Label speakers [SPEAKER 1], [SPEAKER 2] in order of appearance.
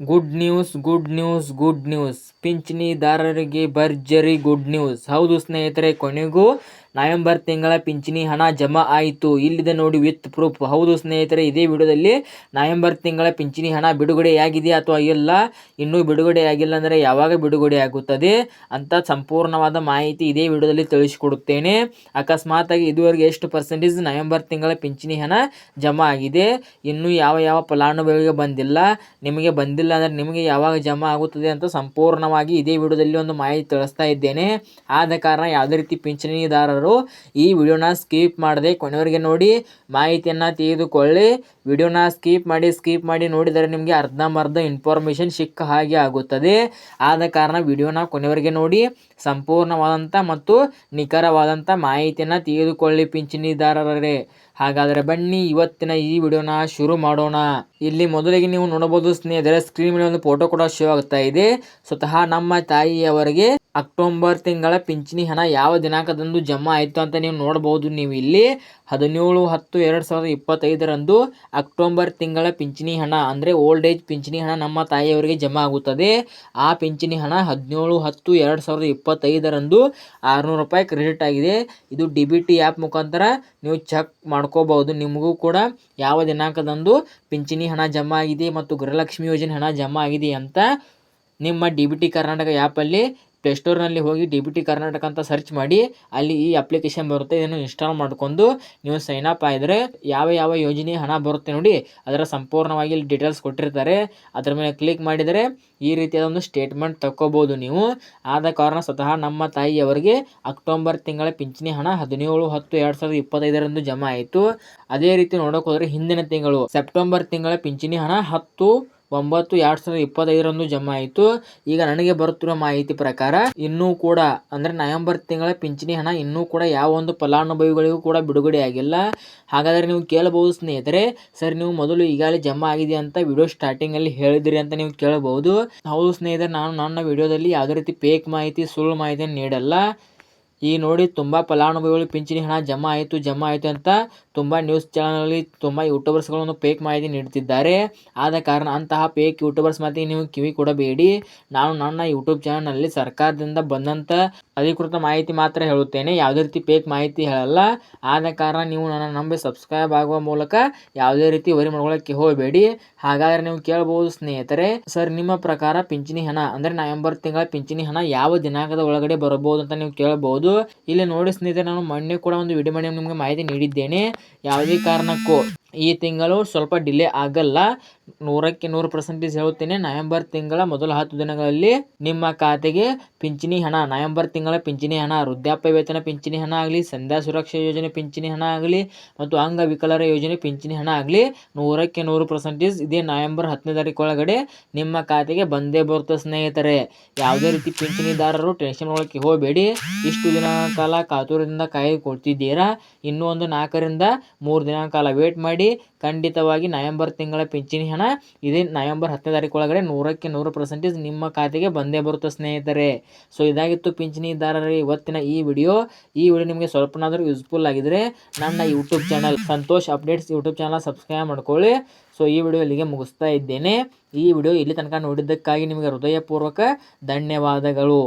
[SPEAKER 1] Good news good news good news ಪಿಂಚಣಿದಾರರಿಗೆ ಭರ್ಜರಿ good news ಹೌದು ಸ್ನೇಹಿತರೆ ಕೊನೆಗೂ ನವೆಂಬರ್ ತಿಂಗಳ ಪಿಂಚಣಿ ಹಣ ಜಮಾ ಆಯಿತು. ಇಲ್ಲಿದೆ ನೋಡಿ, ವಿತ್ ಪ್ರೂಫ್. ಹೌದು ಸ್ನೇಹಿತರೆ, ಇದೇ ವಿಡಿಯೋದಲ್ಲಿ ನವೆಂಬರ್ ತಿಂಗಳ ಪಿಂಚಣಿ ಹಣ ಬಿಡುಗಡೆಯಾಗಿದೆ ಅಥವಾ ಇಲ್ಲ? ಇನ್ನೂ ಬಿಡುಗಡೆಯಾಗಿಲ್ಲ ಅಂದರೆ ಯಾವಾಗ ಬಿಡುಗಡೆ ಆಗುತ್ತದೆ ಅಂತ ಸಂಪೂರ್ಣವಾದ ಮಾಹಿತಿ ಇದೇ ವಿಡಿಯೋದಲ್ಲಿ ತಿಳಿಸಿಕೊಡುತ್ತೇನೆ. ಅಕಸ್ಮಾತಾಗಿ ಇದುವರೆಗೆ ಎಷ್ಟು ಪರ್ಸೆಂಟೇಜ್ ನವೆಂಬರ್ ತಿಂಗಳ ಪಿಂಚಣಿ ಹಣ ಜಮಾ ಆಗಿದೆ? ಇನ್ನೂ ಯಾವ ಯಾವ ಫಲಾನುಭವಿಗೆ ಬಂದಿಲ್ಲ? ನಿಮಗೆ ಬಂದಿಲ್ಲ ಅಂದರೆ ನಿಮಗೆ ಯಾವಾಗ ಜಮಾ ಆಗುತ್ತದೆ ಅಂತ ಸಂಪೂರ್ಣವಾಗಿ ಇದೇ ವಿಡಿಯೋದಲ್ಲಿ ಒಂದು ಮಾಹಿತಿ ತಿಳಿಸ್ತಾ ಇದ್ದೇನೆ. ಆದ ಕಾರಣ ಯಾವುದೇ ರೀತಿ ಪಿಂಚಣಿದಾರರು ಈ ವಿಡಿಯೋನ ಸ್ಕಿಪ್ ಮಾಡದೆ ಕೊನೆಯವರಿಗೆ ನೋಡಿ, ಮಾಹಿತಿಯನ್ನು ತೆಗೆದುಕೊಳ್ಳಿ. ವಿಡಿಯೋನ ಸ್ಕಿಪ್ ಮಾಡಿ ಸ್ಕಿಪ್ ಮಾಡಿ ನೋಡಿದರೆ ನಿಮಗೆ ಅರ್ಧಂಬರ್ಧ ಇನ್ಫಾರ್ಮೇಷನ್ ಸಿಕ್ಕ ಹಾಗೆ ಆಗುತ್ತದೆ. ಆದ ಕಾರಣ ವಿಡಿಯೋನ ಕೊನೆಯವರಿಗೆ ನೋಡಿ ಸಂಪೂರ್ಣವಾದಂಥ ಮತ್ತು ನಿಖರವಾದಂಥ ಮಾಹಿತಿಯನ್ನು ತೆಗೆದುಕೊಳ್ಳಿ ಪಿಂಚಣಿದಾರರೇ. ಹಾಗಾದರೆ ಬನ್ನಿ, ಇವತ್ತಿನ ಈ ವಿಡಿಯೋನ ಶುರು ಮಾಡೋಣ. ಇಲ್ಲಿ ಮೊದಲಿಗೆ ನೀವು ನೋಡಬಹುದು ಸ್ನೇಹಿತರೆ ಸ್ಕ್ರೀನ್ ಮೇಲೆ ಒಂದು ಫೋಟೋ ಕೂಡ ಶೋ ಆಗ್ತಾ ಇದೆ. ಸ್ವತಃ ನಮ್ಮ ತಾಯಿಯವರಿಗೆ ಅಕ್ಟೋಬರ್ ತಿಂಗಳ ಪಿಂಚಣಿ ಹಣ ಯಾವ ದಿನಾಂಕದಂದು ಜಮಾ ಆಯಿತು ಅಂತ ನೀವು ನೋಡಬಹುದು ನೀವು ಇಲ್ಲಿ ಹದಿನೇಳು ಹತ್ತು ಎರಡು ಸಾವಿರದ ಇಪ್ಪತ್ತೈದರಂದು ಅಕ್ಟೋಬರ್ ತಿಂಗಳ ಪಿಂಚಣಿ ಹಣ ಅಂದರೆ ಓಲ್ಡ್ ಏಜ್ ಪಿಂಚಣಿ ಹಣ ನಮ್ಮ ತಾಯಿಯವರಿಗೆ ಜಮಾ ಆಗುತ್ತದೆ. ಆ ಪಿಂಚಣಿ ಹಣ ಹದಿನೇಳು ಹತ್ತು ಎರಡು ಸಾವಿರದ ಇಪ್ಪತ್ತೈದರಂದು ಆರುನೂರು ರೂಪಾಯಿ ಕ್ರೆಡಿಟ್ ಆಗಿದೆ. ಇದು ಡಿ ಬಿ ಟಿ ಆ್ಯಪ್ ಮುಖಾಂತರ ನೀವು ಚೆಕ್ ಮಾಡ್ಕೋಬಹುದು. ನಿಮಗೂ ಕೂಡ ಯಾವ ದಿನಾಂಕದಂದು ಪಿಂಚಣಿ ಹಣ ಜಮಾ ಆಗಿದೆ ಮತ್ತು ಗೃಹಲಕ್ಷ್ಮಿ ಯೋಜನೆ ಹಣ ಜಮಾ ಆಗಿದೆ ಅಂತ ನಿಮ್ಮ ಡಿ ಬಿ ಟಿ ಕರ್ನಾಟಕ ಆ್ಯಪಲ್ಲಿ ಪ್ಲೇಸ್ಟೋರ್ನಲ್ಲಿ ಹೋಗಿ ಡಿ ಬಿ ಟಿ ಕರ್ನಾಟಕ ಅಂತ ಸರ್ಚ್ ಮಾಡಿ, ಅಲ್ಲಿ ಈ ಅಪ್ಲಿಕೇಶನ್ ಬರುತ್ತೆ. ಇದನ್ನು ಇನ್ಸ್ಟಾಲ್ ಮಾಡ್ಕೊಂಡು ನೀವು ಸೈನ್ ಅಪ್ ಆಗಿದ್ರೆ ಯಾವ ಯಾವ ಯೋಜನೆ ಹಣ ಬರುತ್ತೆ ನೋಡಿ, ಅದರ ಸಂಪೂರ್ಣವಾಗಿ ಇಲ್ಲಿ ಡೀಟೇಲ್ಸ್ ಕೊಟ್ಟಿರ್ತಾರೆ. ಅದರ ಮೇಲೆ ಕ್ಲಿಕ್ ಮಾಡಿದರೆ ಈ ರೀತಿಯಾದ ಒಂದು ಸ್ಟೇಟ್ಮೆಂಟ್ ತಕ್ಕೋಬೋದು ನೀವು. ಆದ ಕಾರಣ ಸ್ವತಃ ನಮ್ಮ ತಾಯಿಯವರಿಗೆ ಅಕ್ಟೋಬರ್ ತಿಂಗಳ ಪಿಂಚಣಿ ಹಣ ಹದಿನೇಳು ಹತ್ತು ಎರಡು ಸಾವಿರದ ಇಪ್ಪತ್ತೈದರಂದು ಜಮಾ ಆಯಿತು. ಅದೇ ರೀತಿ ನೋಡೋಕೆ ಹೋದರೆ ಹಿಂದಿನ ತಿಂಗಳು ಸೆಪ್ಟೆಂಬರ್ ತಿಂಗಳ ಪಿಂಚಣಿ ಹಣ ಹತ್ತು ಒಂಬತ್ತು ಎರಡು ಸಾವಿರದ ಇಪ್ಪತ್ತೈದರಂದು ಜಮಾ ಆಯಿತು. ಈಗ ನನಗೆ ಬರುತ್ತಿರುವ ಮಾಹಿತಿ ಪ್ರಕಾರ ಇನ್ನೂ ಕೂಡ, ಅಂದರೆ ನವೆಂಬರ್ ತಿಂಗಳ ಪಿಂಚಣಿ ಹಣ ಇನ್ನೂ ಕೂಡ ಯಾವ ಒಂದು ಫಲಾನುಭವಿಗಳಿಗೂ ಕೂಡ ಬಿಡುಗಡೆ ಆಗಿಲ್ಲ. ಹಾಗಾದರೆ ನೀವು ಕೇಳಬಹುದು ಸ್ನೇಹಿತರೆ, ಸರ್ ನೀವು ಮೊದಲು ಈಗಾಗಲೇ ಜಮಾ ಆಗಿದೆ ಅಂತ ವಿಡಿಯೋ ಸ್ಟಾರ್ಟಿಂಗಲ್ಲಿ ಹೇಳಿದಿರಿ ಅಂತ ನೀವು ಕೇಳಬಹುದು. ಹೌದು ಸ್ನೇಹಿತರೆ, ನಾನು ನನ್ನ ವಿಡಿಯೋದಲ್ಲಿ ಯಾವುದೇ ರೀತಿ ಫೇಕ್ ಮಾಹಿತಿ, ಸುಳ್ಳು ಮಾಹಿತಿಯನ್ನು ನೀಡಲ್ಲ. ಈ ನೋಡಿ ತುಂಬ ಫಲಾನುಭವಿಗಳು ಪಿಂಚಣಿ ಹಣ ಜಮಾ ಆಯಿತು ಜಮಾ ಆಯಿತು ಅಂತ ತುಂಬ ನ್ಯೂಸ್ ಚಾನಲಲ್ಲಿ ತುಂಬ ಯೂಟ್ಯೂಬರ್ಸ್ಗಳನ್ನು ಪೇಕ್ ಮಾಹಿತಿ ನೀಡುತ್ತಿದ್ದಾರೆ. ಆದ ಕಾರಣ ಅಂತಹ ಪೇಕ್ ಯೂಟ್ಯೂಬರ್ಸ್ ಮಾತಿಗೆ ನೀವು ಕಿವಿ ಕೊಡಬೇಡಿ. ನಾನು ನನ್ನ ಯೂಟ್ಯೂಬ್ ಚಾನಲ್ನಲ್ಲಿ ಸರ್ಕಾರದಿಂದ ಬಂದಂಥ ಅಧಿಕೃತ ಮಾಹಿತಿ ಮಾತ್ರ ಹೇಳುತ್ತೇನೆ. ಯಾವುದೇ ರೀತಿ ಪೇಕ್ ಮಾಹಿತಿ ಹೇಳಲ್ಲ. ಆದ ಕಾರಣ ನೀವು ನನ್ನ ನಂಬಿ ಸಬ್ಸ್ಕ್ರೈಬ್ ಆಗುವ ಮೂಲಕ ಯಾವುದೇ ರೀತಿ ವರಿ ಮಾಡ್ಕೊಳ್ಳೋಕ್ಕೆ ಹೋಗಬೇಡಿ. ಹಾಗಾದರೆ ನೀವು ಕೇಳಬಹುದು ಸ್ನೇಹಿತರೆ ಸರ್ ನಿಮ್ಮ ಪ್ರಕಾರ ಪಿಂಚಣಿ ಹಣ ಅಂದರೆ ನವೆಂಬರ್ ತಿಂಗಳ ಪಿಂಚಣಿ ಹಣ ಯಾವ ದಿನಾಂಕದ ಒಳಗಡೆ ಬರಬಹುದು ಅಂತ ನೀವು ಕೇಳಬಹುದು. ಇಲ್ಲಿ ನೋಡಿ ಸ್ನೇಹಿತರೆ, ನಾನು ಮೊನ್ನೆ ಕೂಡ ಒಂದು ವಿಡಿಯೋ ಮಾಡಿ ನಿಮಗೆ ಮಾಹಿತಿ ನೀಡಿದ್ದೇನೆ. ಯಾವುದೇ ಕಾರಣಕ್ಕೂ ಈ ತಿಂಗಳು ಸ್ವಲ್ಪ ಡಿಲೇ ಆಗಲ್ಲ. ನೂರಕ್ಕೆ ನೂರು ಪರ್ಸೆಂಟೇಜ್ ಹೇಳುತ್ತೇನೆ ನವೆಂಬರ್ ತಿಂಗಳ ಮೊದಲ ಹತ್ತು ದಿನಗಳಲ್ಲಿ ನಿಮ್ಮ ಖಾತೆಗೆ ಪಿಂಚಣಿ ಹಣ, ನವೆಂಬರ್ ತಿಂಗಳ ಪಿಂಚಣಿ ಹಣ, ವೃದ್ಧಾಪ್ಯ ವೇತನ ಪಿಂಚಣಿ ಹಣ ಆಗಲಿ, ಸಂಧ್ಯಾ ಸುರಕ್ಷಾ ಯೋಜನೆ ಪಿಂಚಣಿ ಹಣ ಆಗಲಿ ಮತ್ತು ಅಂಗವಿಕಲರ ಯೋಜನೆ ಪಿಂಚಣಿ ಹಣ ಆಗಲಿ ನೂರಕ್ಕೆ ನೂರು ಪರ್ಸೆಂಟೇಜ್ ಇದೇ ನವೆಂಬರ್ ಹತ್ತನೇ ತಾರೀಕು ಒಳಗಡೆ ನಿಮ್ಮ ಖಾತೆಗೆ ಬಂದೇ ಬರುತ್ತೆ ಸ್ನೇಹಿತರೆ. ಯಾವುದೇ ರೀತಿ ಪಿಂಚಣಿದಾರರು ಟೆನ್ಷನ್ ಒಳಗೆ ಹೋಗಬೇಡಿ. ಇಷ್ಟು ದಿನ ಕಾಲ ಕಾತುರದಿಂದ ಕಾಯ್ದುಕೊಳ್ತಿದ್ದೀರಾ ಇನ್ನೂ ಒಂದು ನಾಲ್ಕರಿಂದ ಮೂರು ದಿನ ಕಾಲ ವೇಟ್ ಮಾಡಿ ಖಂಡಿತವಾಗಿ ನವೆಂಬರ್ ತಿಂಗಳ ಪಿಂಚಣಿ ಹಣ. ಇದೇ ನವೆಂಬರ್ ಹತ್ತನೇ ತಾರೀಕು ಒಳಗಡೆ ನೂರಕ್ಕೆ ನೂರು ಪರ್ಸೆಂಟೇಜ್ ನಿಮ್ಮ ಖಾತೆಗೆ ಬಂದೇ ಬರುತ್ತೆ ಸ್ನೇಹಿತರೆ. ಸೊ ಇದಾಗಿತ್ತು ಪಿಂಚಣಿದಾರರ ಇವತ್ತಿನ ಈ ವಿಡಿಯೋ ಈ ವಿಡಿಯೋ ನಿಮಗೆ ಸ್ವಲ್ಪನಾದರೂ ಯೂಸ್ಫುಲ್ ಆಗಿದ್ರೆ ನನ್ನ YouTube channel Santosh updates YouTube channel subscribe ಮಾಡ್ಕೊಳ್ಳಿ. ಸೊ ಈ ವಿಡಿಯೋ ಇಲ್ಲಿಗೆ ಮುಗಿಸ್ತಾ ಇದ್ದೇನೆ. ಈ ವಿಡಿಯೋ ಇಲ್ಲಿ ತನಕ ನೋಡಿದ್ದಕ್ಕಾಗಿ ನಿಮಗೆ ಹೃದಯಪೂರ್ವಕ ಧನ್ಯವಾದಗಳು.